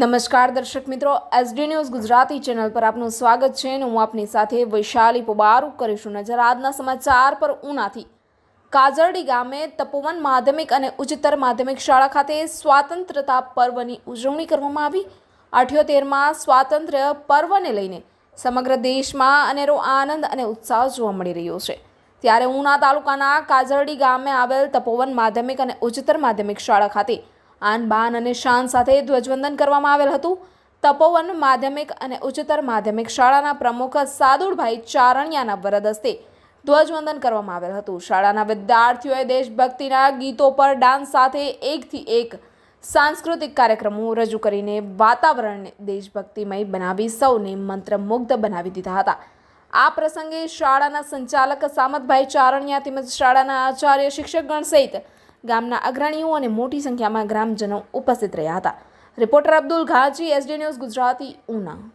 નમસ્કાર દર્શક મિત્રો એસડી ન્યૂઝ ગુજરાતી ચેનલ પર આપનું સ્વાગત છે અને હું આપની સાથે વૈશાલી પોબારું કરીશું નજર આજના સમાચાર પર ઉનાથી. કાજરડી ગામે તપોવન માધ્યમિક અને ઉચ્ચતર માધ્યમિક શાળા ખાતે સ્વાતંત્રતા પર્વની ઉજવણી કરવામાં આવી. અઠ્યોતેરમાં સ્વાતંત્ર્ય પર્વને લઈને સમગ્ર દેશમાં અનેરો આનંદ અને ઉત્સાહ જોવા મળી રહ્યો છે. ત્યારે ઉના તાલુકાના કાજરડી ગામે આવેલ તપોવન માધ્યમિક અને ઉચ્ચતર માધ્યમિક શાળા ખાતે આન બાન અને શાન સાથે ધ્વજવંદન કરવામાં આવેલ હતું. તપોવન માધ્યમિક અને ઉચ્ચતર માધ્યમિક શાળાના પ્રમુખ સાદુળભાઈ ચારણિયાના વરદ હસ્તે ધ્વજવંદન કરવામાં આવેલ હતું. શાળાના વિદ્યાર્થીઓએ દેશભક્તિના ગીતો પર ડાન્સ સાથે એકથી એક સાંસ્કૃતિક કાર્યક્રમો રજૂ કરીને વાતાવરણને દેશભક્તિમય બનાવી સૌને મંત્રમુગ્ધ બનાવી દીધા હતા. આ પ્રસંગે શાળાના સંચાલક સામતભાઈ ચારણિયા તેમજ શાળાના આચાર્ય શિક્ષકગણ સહિત ગામના અગ્રણીઓ અને મોટી સંખ્યામાં ગ્રામજનો ઉપસ્થિત રહ્યા હતા. Reporter Abdul Ghazi SD news Gujarati, Una.